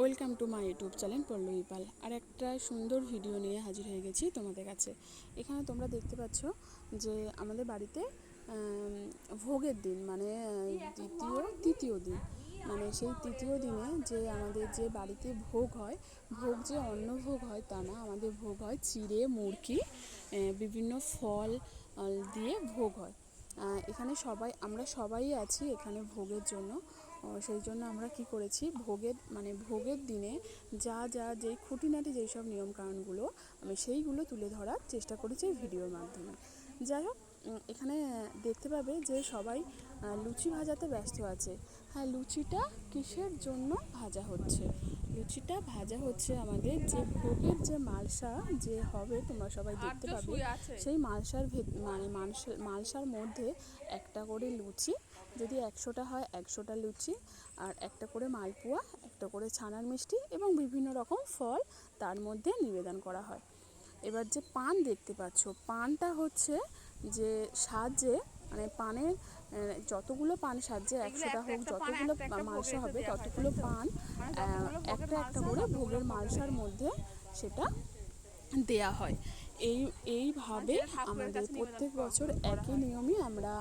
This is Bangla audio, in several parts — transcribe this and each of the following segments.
Welcome to my YouTube channel Pallabi Pal. আর একটা সুন্দর ভিডিও নিয়ে হাজির হয়ে গেছি তোমাদের কাছে। এখানে তোমরা দেখতে পাচ্ছ যে আমাদের বাড়িতে ভোগের দিন মানে দ্বিতীয় তৃতীয় দিন। মানে সেই তৃতীয় দিনে যে আমাদের যে বাড়িতে ভোগ হয় ভোগ যে অন্য ভোগ হয় তা না আমাদের ভোগ হয় চিড়ে আহ, বিভিন্ন ফল দিয়ে ভোগ হয়। এখানে সবাই আমরা সবাই আছি এখানে ভোগের জন্য। সেই জন্য আমরা কি করেছি? ভোগের মানে ভোগের দিনে যা যা, যেই খুঁটিনাটি, যেই সব নিয়মকানুনগুলো আমি সেইগুলো তুলে ধরার চেষ্টা করেছি ভিডিওর মাধ্যমে। যাই হোক এখানে দেখতে পাবে যে সবাই লুচি ভাজাতে ব্যস্ত আছে। হ্যাঁ লুচিটা কিসের জন্য ভাজা হচ্ছে? লুচিটা ভাজা হচ্ছে আমাদের যে ভোগের যে মালসা যে হবে তোমরা সবাই দেখতে পাবে সেই মালসার ভেত- মানে মালসা মালসার মধ্যে একটা করে লুচি যদি একশোটা হয় একশোটা লুচি আর একটা করে মালপোয়া একটা করে ছানার মিষ্টি এবং বিভিন্ন রকম ফল তার মধ্যে নিবেদন করা হয়। এবার যে পান দেখতে পাচ্ছ পানটা হচ্ছে যে সাজে মানে পানের যতগুলো পান সাজে একশোটা হোক যতগুলো মালসা হবে ততগুলো পান একটা একটা করে ভোগের মালসার মধ্যে সেটা দেয়া হয়। এই এইভাবে আমাদের প্রত্যেক বছর একই নিয়মই আমরা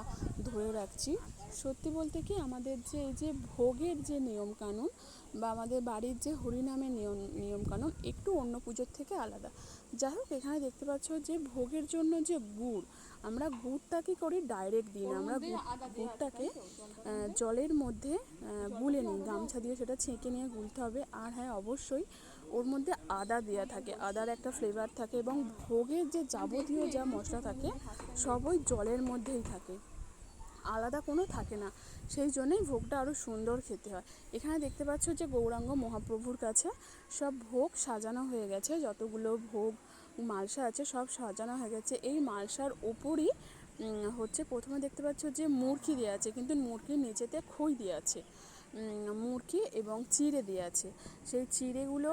ধরে রাখছি। সত্যি বলতে কি আমাদের যে এই যে ভোগের যে নিয়মকানুন বা আমাদের বাড়ির যে হরিনামের নিয়ম নিয়মকানুন একটু অন্য পুজোর থেকে আলাদা। যাই হোক এখানে দেখতে পাচ্ছ যে ভোগের জন্য যে গুড় আমরা গুড়টা কি করি ডাইরেক্ট দিই না আমরা গুড়- গুড়টাকে জলের মধ্যে গুলে নিই। গামছা দিয়ে সেটা ছেঁকে নিয়ে গুলতে হবে। আর হ্যাঁ অবশ্যই ওর মধ্যে আদা দেওয়া থাকে। আদার একটা ফ্লেভার থাকে এবং ভোগের যে যাবতীয় যা মশলা থাকে সব ওই জলের মধ্যেই থাকে। আলাদা কোনো থাকে না। সেই জন্যই ভোগটা আরও সুন্দর খেতে হয়। এখানে দেখতে পাচ্ছ যে গৌরাঙ্গ মহাপ্রভুর কাছে সব ভোগ সাজানো হয়ে গেছে। যতগুলো ভোগ, মালসা আছে সব সাজানো হয়ে গেছে। এই মালসার ওপরই হচ্ছে প্রথমে দেখতে পাচ্ছ যে মুরকি দেওয়া আছে, কিন্তু মুরকির নিচেতে খই দেওয়া আছে। মুরকি এবং চিড়ে দেওয়া আছে। সেই চিড়েগুলো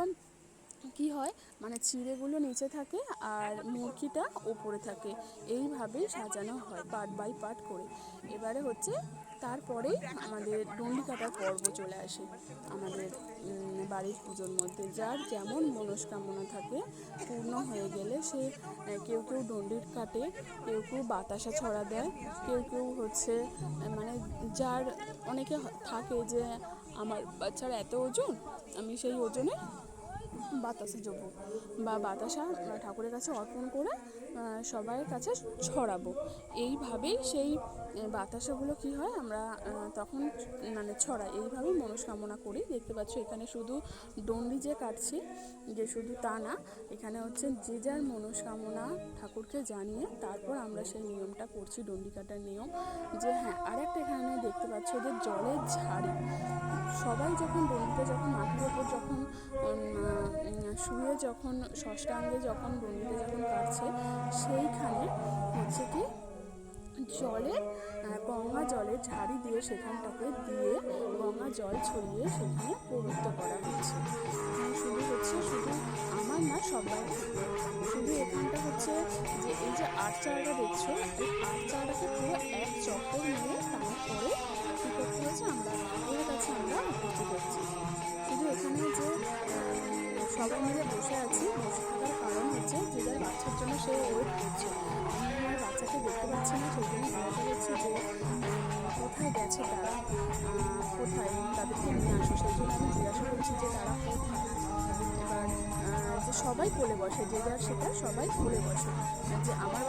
কি হয়? মানে চিড়েগুলো নিচে থাকে আর মুরগিটা ওপরে থাকে। এইভাবেই সাজানো হয় পার্ট বাই পার্ট করে। এবারে হচ্ছে তারপরেই আমাদের ডন্ডি কাটার পর্ব চলে আসে আমাদের বাড়ির পুজোর মধ্যে। যার যেমন মনস্কামনা থাকে, পূর্ণ হয়ে গেলে সে কেউ কেউ ডন্ডির কাটে, কেউ কেউ বাতাসা ছড়া দেয়, কেউ কেউ হচ্ছে মানে যার অনেকে থাকে যে, আমার বাচ্চার এত ওজন, আমি সেই ওজনে বাতাসা দেবো বা বাতাসা ঠাকুরের কাছে অর্পণ করে সবাইয়ের কাছে ছড়াবো। এইভাবেই সেই বাতাসাগুলো কি হয়, আমরা তখন মানে ছড়াই। এইভাবেই মনস্কামনা করি। দেখতে পাচ্ছ, এখানে শুধু ডন্ডি যে কাটছি, যে শুধু তা না, এখানে হচ্ছে যে যার মনস্কামনা ঠাকুরকে জানিয়ে তারপর আমরা সেই নিয়মটা করছি ডন্ডি কাটার নিয়ম। যে হ্যাঁ আরেকটা এখানে দেখতে পাচ্ছ যে জলের ঝাড়ি। সবাই যখন ডন্ডিটা যখন মাটির ওপর যখন শুয়ে যখন ষষ্ঠাঙ্গে যখন ডন্ডিটা যখন কাটছে, সেইখানে হচ্ছে কি আহ, গঙ্গা জলের ঝাড়ি দিয়ে সেখানটাকে দিয়ে গঙ্গা জল ছড়িয়ে সেখানে পবিত্র করা হচ্ছে। শুধু হচ্ছে শুধু আমার না সবাই শুধু এখানটা হচ্ছে যে এই যে আট চালটা দেখছ এই আট চালটাকে পুরো এক চক্কর নিয়ে তারপরে কী করতে হচ্ছে আমরা ঠাকুরের কাছে আমরা পুজো করছি শুধু এখানে যে সবাই মিলে বসে আছি বসে থাকার কারণ হচ্ছে যে যার বাচ্চার জন্য সে ওয়েট করছে। দেখতে পাচ্ছি না সেই জন্য জিজ্ঞাসা করছি যে, কোথায় গেছে তারা? কোথায় তাদেরকে নিয়ে আসো? সেই জন্য আমি জিজ্ঞাসা করছি যে তারা কোথায়? এবার যে সবাই কোলে বসে, যে যার সেটা সবাই কোলে বসে। যে আমার